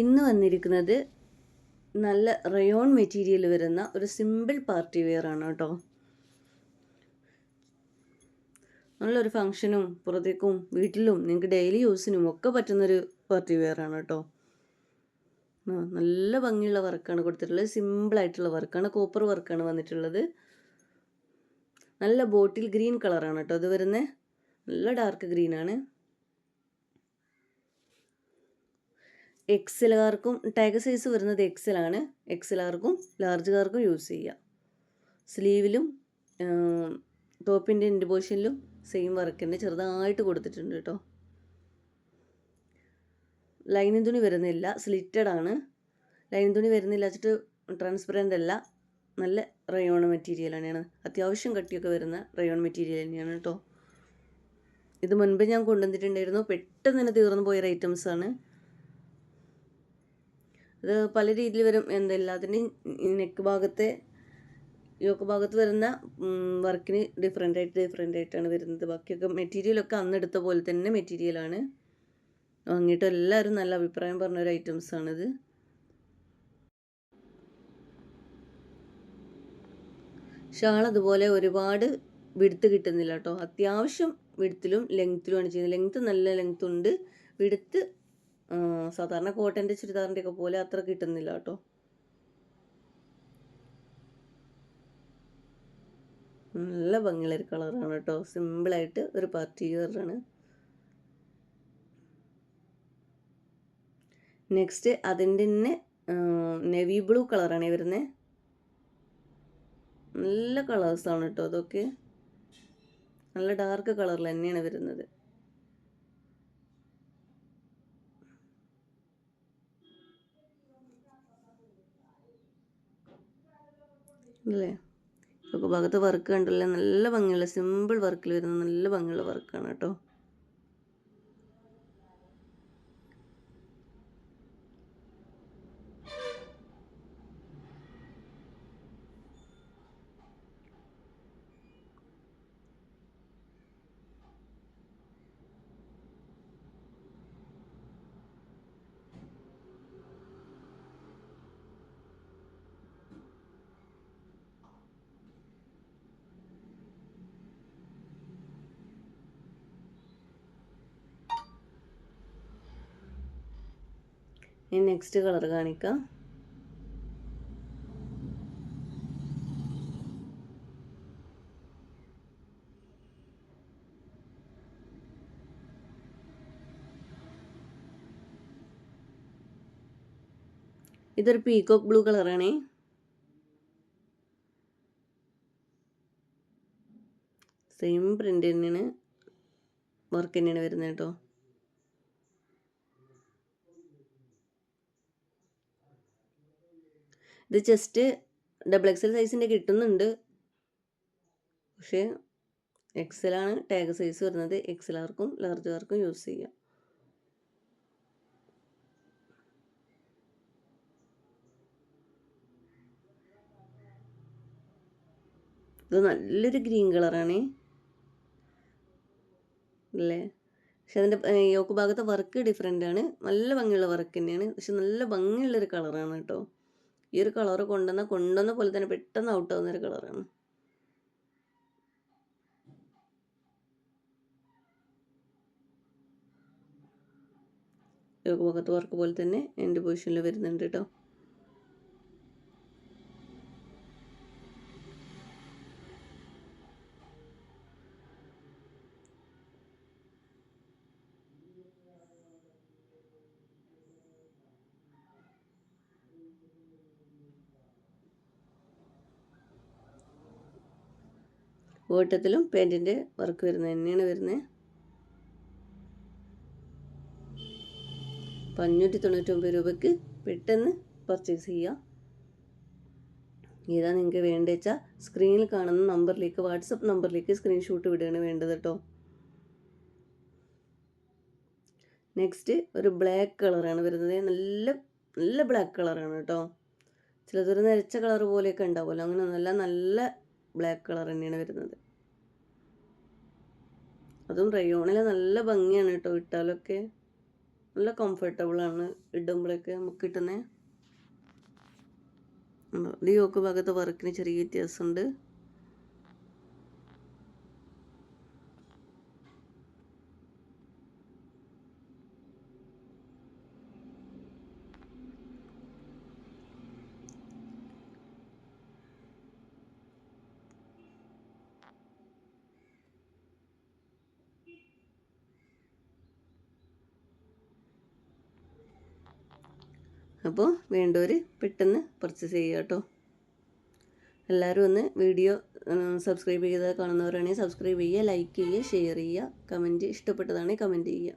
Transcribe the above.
ഇന്ന് വന്നിരിക്കുന്നത് നല്ല റയോൺ മെറ്റീരിയൽ വരുന്ന ഒരു സിമ്പിൾ പാർട്ടി വെയർ ആണ് കേട്ടോ. നല്ലൊരു ഫങ്ഷനും പുറത്തേക്കും വീട്ടിലും നിങ്ങൾക്ക് ഡെയിലി യൂസിനും ഒക്കെ പറ്റുന്നൊരു പാർട്ടി വെയർ ആണ് കേട്ടോ. നല്ല ഭംഗിയുള്ള വർക്കാണ് കൊടുത്തിട്ടുള്ളത്. സിമ്പിളായിട്ടുള്ള വർക്കാണ് കോപ്പർ വർക്കാണ് വന്നിട്ടുള്ളത്. നല്ല ബോട്ടിൽ ഗ്രീൻ കളറാണ് കേട്ടോ. അത് വരുന്നത്. നല്ല ഡാർക്ക് ഗ്രീനാണ് എക്സലുകാർക്കും ടാഗ് സൈസ് വരുന്നത് എക്സിലാണ് എക്സിലാർക്കും ലാർജുകാർക്കും യൂസ് ചെയ്യാം. സ്ലീവിലും ടോപ്പിന്റെ ഇൻഡ് പോർഷനിലും സെയിം വർക്ക് തന്നെ. ചെറുതായിട്ട് കൊടുത്തിട്ടുണ്ട് കേട്ടോ. ലൈനിങ് തുണി വരുന്നില്ല. സ്ലിറ്റഡ് ആണ്. ലൈനിങ് തുണി വരുന്നില്ല വെച്ചിട്ട് ട്രാൻസ്പെറന്റ് അല്ല. നല്ല റയോൺ മെറ്റീരിയൽ തന്നെയാണ്. അത്യാവശ്യം കട്ടിയൊക്കെ വരുന്ന റയോൺ മെറ്റീരിയൽ തന്നെയാണ് കേട്ടോ. ഇത് മുൻപ് ഞാൻ കൊണ്ടുവന്നിട്ടുണ്ടായിരുന്നു. പെട്ടെന്ന് തന്നെ തീർന്നു പോയൊരു ഐറ്റംസ് ഇത് പല രീതിയിൽ വരും. എന്താ അതിന്റെ നെക്ക് ഭാഗത്തെ യോക്ക് ഭാഗത്ത് വരുന്ന വർക്കിന് ഡിഫറെന്റ് ആയിട്ട് ഡിഫറെന്റ് ആയിട്ടാണ് വരുന്നത്. ബാക്കിയൊക്കെ മെറ്റീരിയലൊക്കെ അന്ന് എടുത്ത പോലെ തന്നെ മെറ്റീരിയലാണ് വാങ്ങിയിട്ട് എല്ലാവരും നല്ല അഭിപ്രായം പറഞ്ഞ ഒരു ഐറ്റംസ് ആണിത്. ഷാൾ അതുപോലെ ഒരുപാട് വിടുത്ത് കിട്ടുന്നില്ല കേട്ടോ. അത്യാവശ്യം വിടുത്തിലും ലെങ്ത്തിലുമാണ് ചെയ്യുന്നത്. ലെങ്ത്ത് നല്ല ലെങ്ത്തുണ്ട് വിടുത്ത് സാധാരണ കോട്ടന്റെ ചുരിദാറിന്റെ ഒക്കെ പോലെ അത്ര കിട്ടുന്നില്ല കേട്ടോ. നല്ല ഭംഗിയുള്ള ഒരു കളറാണ് കേട്ടോ. സിമ്പിളായിട്ട് ഒരു പാർട്ടി വെയറാണ്. നെക്സ്റ്റ് അതിന്റെ തന്നെ നെവി ബ്ലൂ കളറാണ് വരുന്നത് നല്ല കളേഴ്സാണ് കേട്ടോ അതൊക്കെ. നല്ല ഡാർക്ക് കളറിൽ തന്നെയാണ് വരുന്നത്. അല്ലേ? ഭാഗത്ത് വർക്ക് കണ്ടല്ലേ? നല്ല ഭംഗിയുള്ള സിമ്പിൾ വർക്കിൽ വരുന്ന നല്ല ഭംഗിയുള്ള വർക്കാണ് കേട്ടോ. ഇനി നെക്സ്റ്റ് കളർ കാണിക്കാം. ഇതൊരു പീകോക്ക് ബ്ലൂ കളറാണേ സെയിം പ്രിന്റ് തന്നെയാണ് വർക്ക് തന്നെയാണ് വരുന്നത് കേട്ടോ ഇത് ജസ്റ്റ് ഡബിൾ എക്സൽ സൈസിന്റെ കിട്ടുന്നുണ്ട്. പക്ഷേ എക്സലാണ് ടാഗ് സൈസ് വരുന്നത്. എക്സലാർക്കും ലാർജുകാർക്കും യൂസ് ചെയ്യാം. ഇത് നല്ലൊരു ഗ്രീൻ കളറാണ്. അല്ലേ? പക്ഷെ അതിന്റെ യോക്ക് ഭാഗത്തെ വർക്ക് ഡിഫറെന്റ് ആണ്. നല്ല ഭംഗിയുള്ള വർക്ക് തന്നെയാണ്. പക്ഷെ നല്ല ഭംഗിയുള്ളൊരു കളറാണ് കേട്ടോ. ഈ ഒരു കളർ കൊണ്ടുവന്ന കൊണ്ടുവന്ന പോലെ തന്നെ പെട്ടെന്ന് ഔട്ട് ആവുന്ന ഒരു കളറാണ്. മുഖത്ത് വർക്ക് പോലെ തന്നെ എന്റെ പൊസിഷനിൽ വരുന്നുണ്ട് കേട്ടോ ഓട്ടത്തിലും പെയിന്റിന്റെ വർക്ക് വരുന്നത് തന്നെയാണ് വരുന്നത് അപ്പം അഞ്ഞൂറ്റി തൊണ്ണൂറ്റൊമ്പത് രൂപയ്ക്ക് പെട്ടെന്ന് പർച്ചേസ് ചെയ്യാം. ഏതാ നിങ്ങൾക്ക് വേണ്ടത് വെച്ചാൽ സ്ക്രീനിൽ കാണുന്ന നമ്പറിലേക്ക് വാട്സപ്പ് നമ്പറിലേക്ക് സ്ക്രീൻഷോട്ട് വിടുകയാണ് വേണ്ടത് കേട്ടോ. നെക്സ്റ്റ് ഒരു ബ്ലാക്ക് കളറാണ് വരുന്നത്. നല്ല നല്ല ബ്ലാക്ക് കളറാണ് കേട്ടോ. ചിലതൊരു നരച്ച കളർ പോലെയൊക്കെ ഉണ്ടാവുമല്ലോ. അങ്ങനെ നല്ല നല്ല ബ്ലാക്ക് കളർ തന്നെയാണ് വരുന്നത്. അതും റയോണിൽ നല്ല ഭംഗിയാണ് കേട്ടോ ഇട്ടാലൊക്കെ. നല്ല കംഫർട്ടബിളാണ് ഇടുമ്പോഴൊക്കെ നമുക്ക് കിട്ടുന്നത് ഡിയോക്ക് ഭാഗത്ത് വർക്കിന് ചെറിയ വ്യത്യാസമുണ്ട്. അപ്പോൾ വേണ്ടവർ പെട്ടെന്ന് പർച്ചേസ് ചെയ്യുക കേട്ടോ എല്ലാവരും ഒന്ന് വീഡിയോ സബ്സ്ക്രൈബ് ചെയ്ത് കാണുന്നവരാണെങ്കിൽ സബ്സ്ക്രൈബ് ചെയ്യുക ലൈക്ക് ചെയ്യുക ഷെയർ ചെയ്യുക കമന്റ് ഇഷ്ടപ്പെട്ടതാണെങ്കിൽ കമന്റ് ചെയ്യുക.